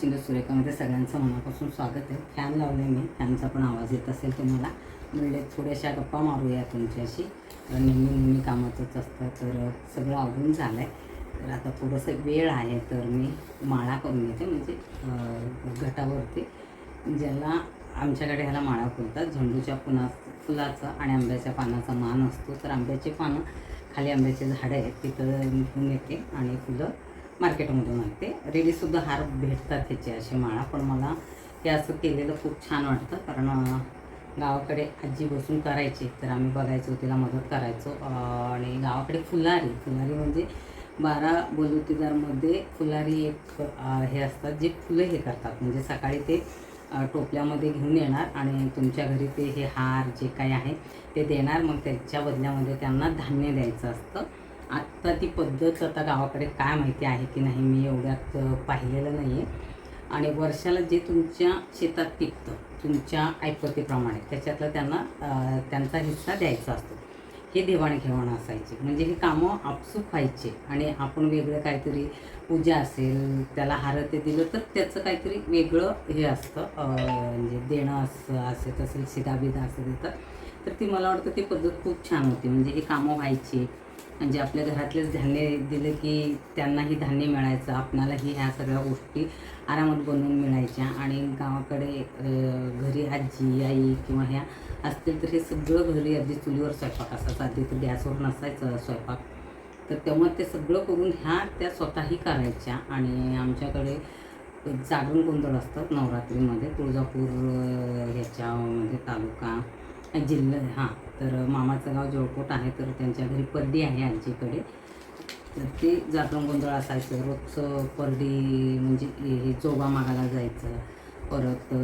चिंद सुरेखामध्ये सगळ्यांचं मनापासून स्वागत आहे. फॅन लावले मी. फॅनचा पण आवाज येत असेल तुम्हाला. म्हणले थोड्याशा गप्पा मारूया तुमच्याशी. कारण नेहमी नेहमी कामाचंच असतं तर सगळं आवडून झालं आहे तर आता थोडंसं वेळ आहे तर मी माळा करून येते म्हणजे घटावरती. ज्याला आमच्याकडे ह्याला माळा फुलतात झेंडूच्या पुना फुलाचा आणि आंब्याच्या पानाचा मान असतो. तर आंब्याची पानं खाली आंब्याचे झाडं आहेत तिथं घेऊन येते आणि फुलं मार्केटमधून आणते रेडीसुद्धा हार भेटतात ह्याचे असे माळा पण मला हे असं केलेलं खूप छान वाटतं. कारण गावाकडे आजी बसून करायची तर आम्ही बघायचो तिला मदत करायचो. आणि गावाकडे फुलारी फुलारी म्हणजे बारा बलुतेदारमध्ये फुलारी एक हे असतात जे फुलं हे करतात. म्हणजे सकाळी ते टोपल्यामध्ये घेऊन येणार आणि तुमच्या घरी ते हे हार जे काही आहे ते देणार. मग त्याच्या बदल्यामध्ये त्यांना धान्य द्यायचं असतं. आत्ता ती पद्धत आता गावाकडे काय माहिती आहे की नाही मी एवढ्यात पाहिलेलं नाही आहे आणि वर्षाला जे तुमच्या शेतात पिकतं तुमच्या ऐपतीप्रमाणे त्याच्यातलं त्यांना त्यांचा हिस्सा द्यायचा असतो. हे देवाणघेवाण असायची. म्हणजे हे कामं आपसूक व्हायचे. आणि आपण वेगळं काहीतरी पूजा असेल त्याला हार ते दिलं तर त्याचं काहीतरी वेगळं हे असतं. म्हणजे देणं असं असेल तसेल शिदाबिदा असं देतात. तर ती मला वाटतं ती पद्धत खूप छान होती. म्हणजे ही कामं व्हायची. म्हणजे आपल्या घरातलेच धान्य दिलं की त्यांनाही धान्य मिळायचं आपणालाही ह्या सगळ्या गोष्टी आरामात बनवून मिळायच्या. आणि गावाकडे घरी आजी आई किंवा ह्या असतील तर हे सगळं घरी अगदी चुलीवर स्वयंपाक असायचा. आधी तर गॅसवर नसायचं स्वयंपाक. तर तेव्हा ते सगळं करून ह्या त्या स्वतःही करायच्या. आणि आमच्याकडे जागरण गोंधळ असतात नवरात्रीमध्ये. तुळजापूर ह्याच्यामध्ये म्हणजे तालुका जिल्हा हां तर मामाचं गाव जळकोट आहे तर त्यांच्या घरी परडी आहे आमच्याकडे. तर ते जागरण गोंधळ असायचं. रोजचं परडी म्हणजे हे हे मागायला जायचं. परत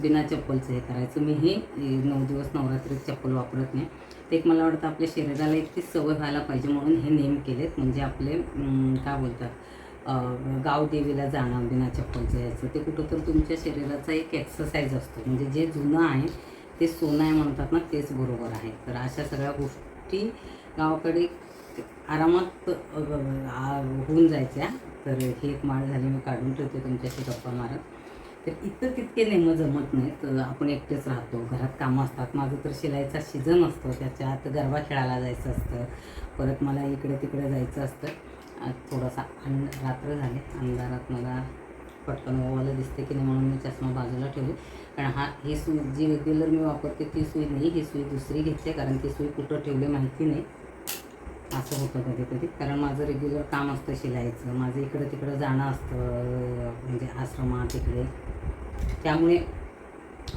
बिना चप्पलचं हे करायचं. मी हे नऊ दिवस नवरात्रीत चप्पल वापरत नाही. ते एक मला वाटतं आपल्या शरीराला एक ती सवय व्हायला पाहिजे म्हणून हे नेम केलेत. म्हणजे आपले काय बोलतात गावदेवीला जाणं बिना चप्पलचं यायचं. ते कुठंतरी तुमच्या शरीराचा एक एक्सरसाइज असतो. म्हणजे जे जुनं आहे ते सोनं आहे म्हणतात ना तेच बरोबर आहे. तर अशा सगळ्या गोष्टी गावाकडे आरामात होऊन जायच्या. तर हे एक माळ झाली मी काढून ठेवते तुमच्याशी गप्पा मारत. तर इथं तितके नेमं जमत नाही तर आपण एकटेच राहतो. घरात कामं असतात. माझं तर शिलाईचा सीझन असतो. त्याच्यात गरबा खेळायला जायचं असतं. परत मला इकडे तिकडे जायचं असतं. थोडासा अं रात्र झाले. अंधारात मला पटकन ओवाला दिसते की नाही म्हणून मी चष्मा बाजूला ठेवली. कारण हा ही सुई जी रेग्युलर मी वापरते ती सुई नाही. ही सुई दुसरी घेतली कारण ती सुई कुठं ठेवली माहिती नाही. असं होतं कधी कधी कारण माझं रेग्युलर काम असतं शिलाईचं. माझं इकडं तिकडं जाणं असतं म्हणजे आश्रमात इकडे. त्यामुळे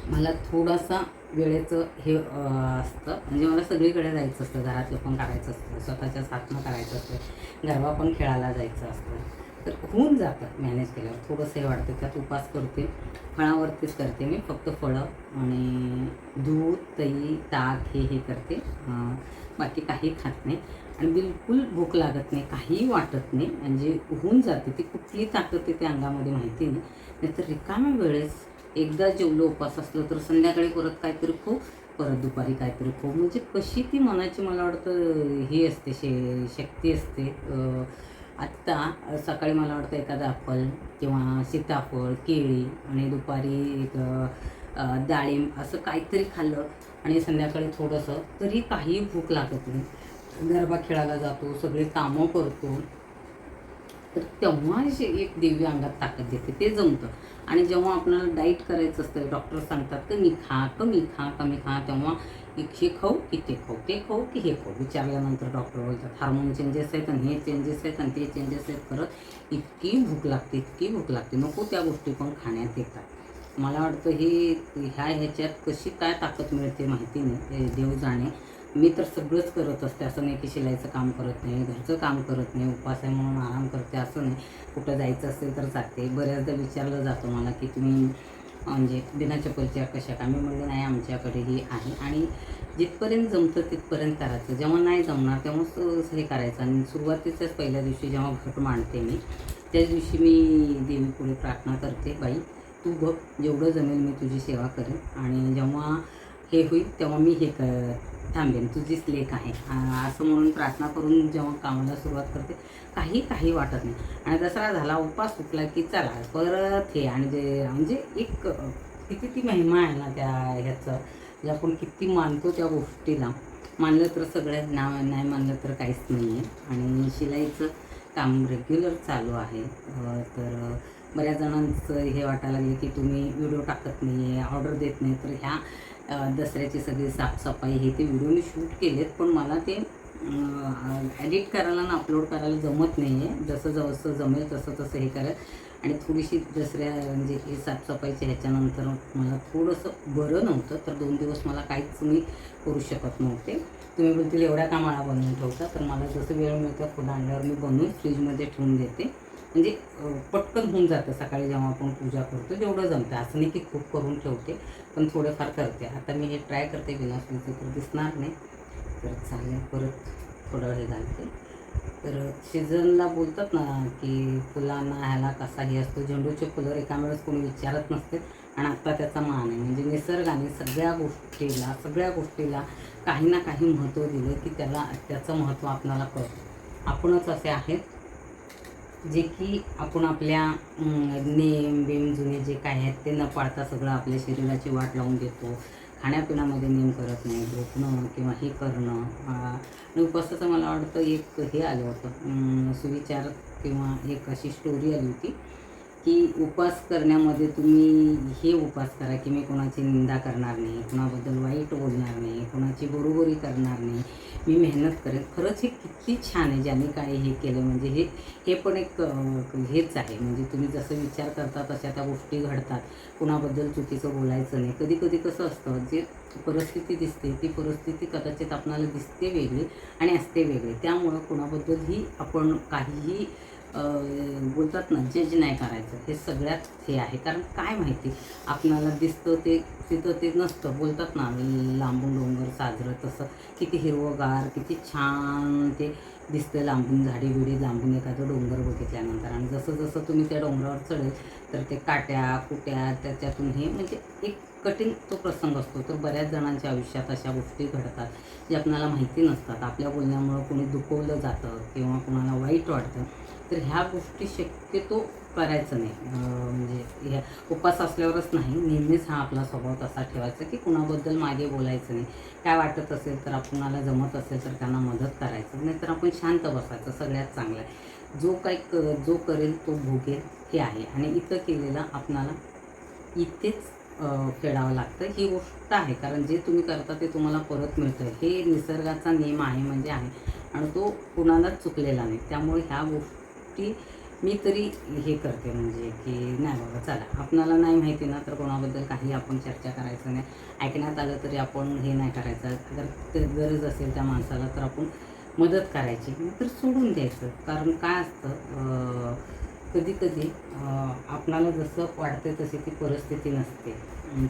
मला थोडासा वेळेचं हे असतं. म्हणजे मला सगळीकडे जायचं असतं. घरातलं पण करायचं असतं. स्वतःच्या साथनं करायचं असतं. गरबा पण खेळायला जायचं असतं. तर होऊन जातं मॅनेज केल्यावर थोडंसं हे वाटतं त्यात उपास करते फळावरतीच करते मी. फक्त फळं आणि दूध दही ताक हे हे करते. बाकी काही खात नाही. आणि बिलकुल भूक लागत नाही. काहीही वाटत नाही. म्हणजे होऊन जाते. ती कुठली ताकद येते अंगामध्ये माहिती नाही. नाहीतर रिकाम्या वेळेस एकदा जेवलो उपास असलं तर संध्याकाळी परत काहीतरी खूप परत दुपारी काहीतरी खूप म्हणजे कशी ती मनाची मला वाटतं हे असते शे शक्ती असते. आत्ता सकाळी मला वाटतं एखादा ॲपल किंवा सीताफळ केळी आणि दुपारी एक डाळिंब असं काहीतरी खाल्लं आणि संध्याकाळी थोडंसं तरी काही भूक लागत नाही. गरबा खेळायला जातो सगळे कामं करतो. तर तेव्हा एक देवी अंगात ताकद देते ते जमतं. आणि जेव्हा आपल्याला डाईट करायचं असतं डॉक्टर सांगतात कमी खा कमी खा कमी खा. तेव्हा एक हे खाऊ की ते खाऊ ते खाऊ की हे खाऊ. विचारल्यानंतर डॉक्टर बोलतात हार्मोन चेंजेस आहेत आणि हे चेंजेस आहेत आणि ते चेंजेस आहेत. करत इतकी भूक लागते इतकी भूक लागते. नको त्या गोष्टी पण खाण्यात येतात मला वाटतं हे ह्या ह्याच्यात कशी काय ताकद मिळते माहिती नाही. देव जाणे. मी तर सगळंच करत असते असं नाही की शिलाईचं काम करत नाही घरचं काम करत नाही उपास आहे म्हणून आराम करते असं नाही. कुठं जायचं असेल तर जाते. बऱ्याचदा विचारलं जातो मला की तुम्ही म्हणजे बिना चप्पलच्या कशा? का? मी म्हणलं नाही आमच्याकडेही आहे. आणि जिथपर्यंत जमतं तिथपर्यंत करायचं. जेव्हा नाही जमणार तेव्हाच हे करायचं. आणि सुरुवातीच्याच पहिल्या दिवशी जेव्हा घट मांडते मी त्याच दिवशी मी देवीपुढे प्रार्थना करते बाई तू बघ जेवढं जमेल मी तुझी सेवा करेन. आणि जेव्हा हे होईल तेव्हा मी हे क थांबेन तुझीच लेख आहे. असं म्हणून प्रार्थना करून जेव्हा कामाला सुरुवात करते काही काही वाटत नाही. आणि दसरा झाला उपास सुटला की चला परत हे आणि जे म्हणजे एक किती ती महिमा आहे ना त्या ह्याचं जे आपण किती मानतो त्या गोष्टीला. मानलं तर सगळ्यात ना नाही मानलं तर काहीच नाही आहे आणि शिलाईचं काम रेग्युलर चालू आहे. तर बऱ्याच जणांचं हे वाटायला लागले की तुम्ही व्हिडिओ टाकत नाही आहे ऑर्डर देत नाही. तर ह्या दसऱ्याची सगळी साफसफाई हे ते व्हिडिओ मी शूट केलेत पण मला ते एडिट करायला आणि अपलोड करायला जमत नाही आहे जसं जसं जमेल तसं तसं हे करायला आणि थोडीशी दसऱ्या म्हणजे हे साफसफाईच्या ह्याच्यानंतर मला थोडंसं बरं नव्हतं तर दोन दिवस मला काहीच मी करू शकत नव्हते. तुम्ही बोलतील एवढ्या कामाला बनवून ठेवता? तर मला जसं वेळ मिळतं फुलं आणल्यावर मी बनवून फ्रीजमध्ये ठेवून देते. म्हणजे पटकन होऊन जातं सकाळी जेव्हा आपण पूजा करतो जेवढं जमतं. असं नाही की खूप करून ठेवते पण थोडेफार करते. आता मी हे ट्राय करते बिना तर दिसणार नाही. तर चालेल परत थोडं हे घालते. तर सीझनला बोलतात ना की फुलांना ह्याला कसा हे असतो झेंडूचे फुलं एका वेळेस कोणी विचारत नसते. आणि आत्ता त्याचा मान आहे. म्हणजे निसर्गाने सगळ्या गोष्टीला सगळ्या गोष्टीला काही ना काही महत्त्व दिलं की त्याला त्याचं महत्त्व आपणाला कळतं. आपणच असे आहेत जे की आपण आपल्या नेम बेम जुने जे काय आहेत ते न पाळता सगळं आपल्या शरीराची वाट लावून देतो खाण्यापिण्यामध्ये नेम करत नाही झोपणं किंवा हे करणं आणि उपवासाचं मला वाटतं एक हे आलं होतं. सुविचार किंवा एक अशी स्टोरी आली होती. की उपास करण्यामध्ये तुम्ही हे उपास करा की मी कोणाची निंदा करणार नाही कोणाबद्दल वाईट बोलणार नाही कोणाची बरोबरी करणार नाही. मी मेहनत करेन. खरंच हे किती छान आहे ज्यांनी काय हे केलं. म्हणजे हे हे पण एक हेच आहे. म्हणजे तुम्ही जसं विचार करता तशा त्या गोष्टी घडतात. कुणाबद्दल चुकीचं बोलायचं नाही. कधी कधी कसं असतं जे परिस्थिती दिसते ती परिस्थिती कदाचित आपणाला दिसते वेगळी आणि असते वेगळी. त्यामुळं कोणाबद्दलही आपण काहीही बोलतात ना जज नाही करायचं हे सगळ्यात हे आहे. कारण काय माहिती आपणाला दिसतं ते तिथं ते नसतं. बोलतात ना लांबून डोंगर साजरं तसं. किती हिरवंगार किती छान ते दिसतं लांबून झाडी बिडी लांबून एखादं डोंगर बघितल्यानंतर. आणि जसं जसं तुम्ही त्या डोंगरावर चढेल तर ते काट्या कुट्या त्याच्यातून हे म्हणजे एक कठीण तो प्रसंग असतो. तर बऱ्याच जणांच्या आयुष्यात अशा गोष्टी घडतात जे आपल्याला माहिती नसतात. आपल्या बोलण्यामुळं कोणी दुखवलं जातं किंवा कोणाला वाईट वाटतं तर ह्या गोष्टी शक्यतो करायचं नाही. म्हणजे ह्या उपास असल्यावरच नाही. नेहमीच हा आपला स्वभाव तसा ठेवायचा की कुणाबद्दल मागे बोलायचं नाही. काय वाटत असेल तर आपणाला जमत असेल तर त्यांना मदत करायचं. नाहीतर आपण शांत बसायचं. सगळ्यात चांगलं आहे. जो काही क जो करेल तो भोगेल हे आहे. आणि इथं केलेलं आपणाला इथेच फेडावं लागतं. ही गोष्ट आहे. कारण जे तुम्ही करता ते तुम्हाला परत मिळतं हे निसर्गाचा नियम आहे म्हणजे आहे. आणि तो कुणालाच चुकलेला नाही. त्यामुळे ह्या गोष्टी मी तरी हे करते म्हणजे की नाही बाबा चला. आपणाला नाही माहिती ना तर कोणाबद्दल काही आपण चर्चा करायचं नाही. ऐकण्यात आलं तरी आपण हे नाही करायचं. जर ते गरज असेल त्या माणसाला तर आपण मदत करायची. तर सोडून द्यायचं. कारण काय असतं कधी कधी आपणाला जसं वाटते तशी ती परिस्थिती नसते.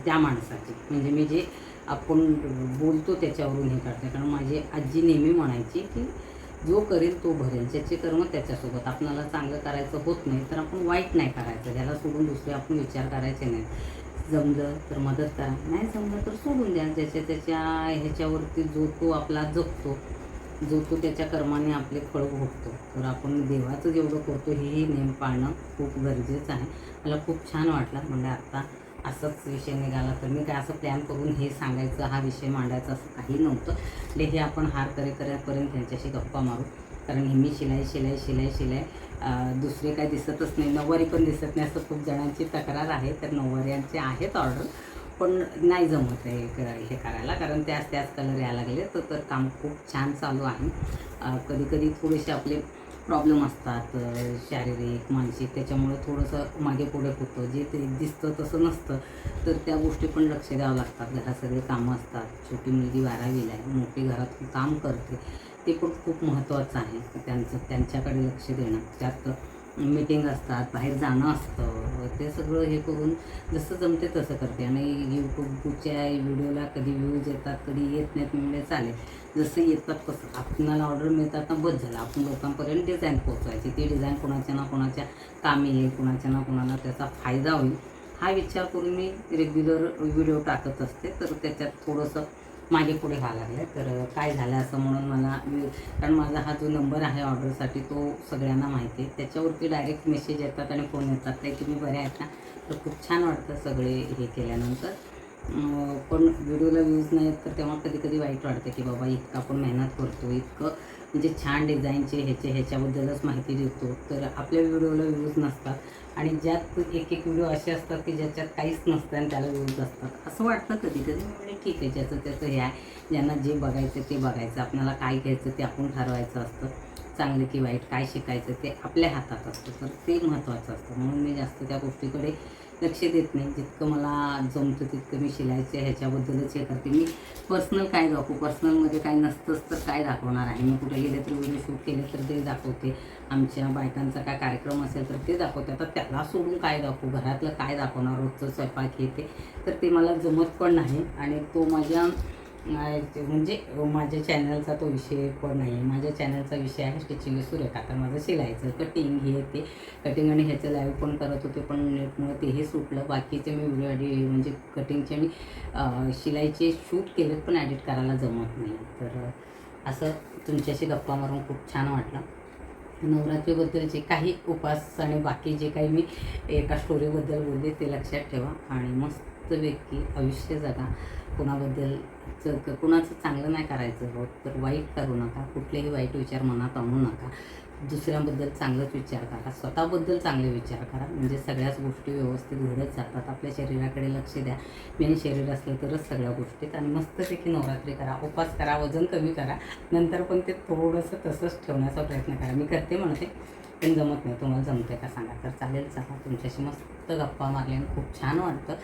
त्या माणसाची. म्हणजे मी जे आपण बोलतो त्याच्यावरून हे करते. कारण माझी आजी नेहमी म्हणायची की जो करेल तो भरेल ज्याचे कर्म त्याच्यासोबत. आपणाला चांगलं करायचं होत नाही तर आपण वाईट नाही करायचं. ज्याला सोडून दुसरे आपण विचार करायचे नाही. जमलं तर मदत करा. नाही जमलं तर सोडून द्या. ज्याच्या त्याच्या ह्याच्यावरती जो तो आपला जगतो जो तो त्याच्या कर्माने आपले फळ भोगतो. तर आपण देवाचं जेवढं करतो हेही नियम पाळणं खूप गरजेचं आहे. मला खूप छान वाटलं. म्हणजे आत्ता असंच विषय निघाला तर मी काय असं प्लॅन करून हे सांगायचं हा विषय मांडायचा असं काही नव्हतं. ले हे आपण हार करे करेपर्यंत त्यांच्याशी गप्पा मारू. कारण नेहमी शिलाई शिलाई शिलाई शिलाई दुसरे काय दिसतच नाही. नऊवारी पण दिसत नाही असं खूप जणांची तक्रार आहे. तर नऊवाऱ्यांचे आहेत ऑर्डर पण नाही जमत आहे क- हे करायला. कारण त्याच त्याच कलर यायला लागले. तर तर काम खूप छान चालू आहे. कधीकधी कधी कधी थोडेसे आपले प्रॉब्लेम असतात शारीरिक मानसिक. त्याच्यामुळे थोडंसं मागे पुढे होतं. जे ते दिसतं तसं नसतं. तर त्या गोष्टी पण लक्ष द्यावं लागतात. घरात सगळे कामं असतात. छोटी मुलगी बारावीला आहे. मोठी घरात काम करते. ते पण खूप महत्त्वाचं आहे. त्यांचं त्यांच्याकडे लक्ष देणं. त्यात मीटिंग असतात बाहेर जाणं असतं. ते सगळं हे करून जसं जमते तसं करते. आणि यूट्यूबच्या व्हिडिओला कधी व्ह्यूज येतात कधी येत नाहीत म्हणजे चालेल. जसं येतात तसं. आपणाला ऑर्डर मिळतात ना बस झालं. आपण लोकांपर्यंत डिझाईन पोचवायची ती डिझाईन कोणाच्या ना कोणाच्या कामी येईल कोणाच्या ना कोणाला त्याचा फायदा होईल. हा विचार करून मी रेग्युलर व्हिडिओ टाकत असते. तर त्याच्यात थोडंसं मागे पुढे व्हावं लागले. तर काय झालं असं म्हणून मला मी कारण माझा हा जो नंबर आहे ऑर्डरसाठी तो सगळ्यांना माहिती आहे. त्याच्यावरती डायरेक्ट मेसेज येतात आणि फोन येतात. ते तुम्ही बरे आहेत ना? तर खूप छान वाटतं सगळे हे केल्यानंतर. पण व्हिडिओला व्ह्यूज नाही तर तेव्हा कधी कधी वाईट वाटतं की बाबा इतकं आपण मेहनत करतो इतकं म्हणजे छान डिझाईनचे ह्याचे ह्याच्याबद्दलच माहिती देतो. तर आपल्या व्हिडिओला व्ह्यूज नसतात. आणि ज्यात एक एक व्हिडिओ असे असतात की ज्याच्यात काहीच नसतं आणि त्याला व्ह्यूज असतात. असं वाटतं कधी कधी म्हणजे ठीक आहे ज्याचं त्याचं हे आहे. ज्यांना जे बघायचं ते बघायचं. आपल्याला काय घ्यायचं ते आपण ठरवायचं असतं. चांगलं की वाईट काय शिकायचं ते आपल्या हातात असतं. तर ते महत्त्वाचं असतं. म्हणून मी जास्त त्या गोष्टीकडे लक्ष देत नाही. जितकं मला जमतं तितकं मी शिलायचे ह्याच्याबद्दलच हे करते. मी पर्सनल काय दाखवू? पर्सनलमध्ये काय नसतंच तर काय दाखवणार आहे? मी कुठे गेले तर व्हिडिओ शूट केले तर ते दाखवते. आमच्या बायकांचा काय कार्यक्रम असेल तर ते दाखवते. आता त्याला सोडून काय दाखवू? घरातलं काय दाखवणार? रोजचं स्वयंपाक हे ते. तर ते मला जमत पण नाही. आणि तो माझ्या म्हणजे माझ्या चॅनलचा तो विषय पण नाही. आहे माझ्या चॅनलचा विषय आहे स्टिचिंग सुरेखा तर माझं शिलायचं कटिंग हे ते कटिंग आणि ह्याचं लाईव्ह पण करत होते पण नेटमुळे तेही सुटलं. बाकीचे मी व्हिडिओ म्हणजे कटिंगचे आणि शिलाईचे शूट केलेत पण ॲडिट करायला जमत नाही. तर असं तुमच्याशी गप्पा मारून खूप छान वाटलं. नवरात्रीबद्दल जे काही उपास आणि बाकी जे काही मी एका स्टोरीबद्दल बोलले ते लक्षात ठेवा. आणि मस्तपैकी आयुष्य जगा. कुणाबद्दल कुणाचं चांगलं नाही करायचं होत तर वाईट करू नका कुठलेही वाईट विचार मनात आणू नका. दुसऱ्यांबद्दल चांगलंच विचार करा स्वतःबद्दल चांगले विचार करा. म्हणजे सगळ्याच गोष्टी व्यवस्थित घडत जातात. आपल्या शरीराकडे लक्ष द्या. मेन शरीर असलं तरच सगळ्या गोष्टीत आणि मस्तपैकी नवरात्री करा. उपास करा वजन कमी करा. नंतर पण ते थोडंसं तसंच ठेवण्याचा प्रयत्न करा. मी करते म्हणते. पण जमत नाही. तुम्हाला जमतंय का सांगा. तर चालेल चला. तुमच्याशी मस्त गप्पा मारले आणि खूप छान वाटतं.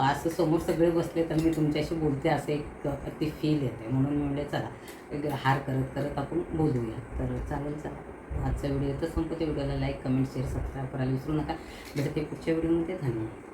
असं समोर सगळे बसले तर मी तुमच्याशी बोलते असं एक ती फील येते. म्हणून मी म्हणले चला. एक हार करत करत आपण बोलूया. तर चालेल चला. आजचा व्हिडिओ तर संपते. व्हिडिओला लाईक कमेंट शेअर सबस्क्राईब करायला विसरू नका. भेटते पुढच्या व्हिडिओमध्ये. धन्यवाद.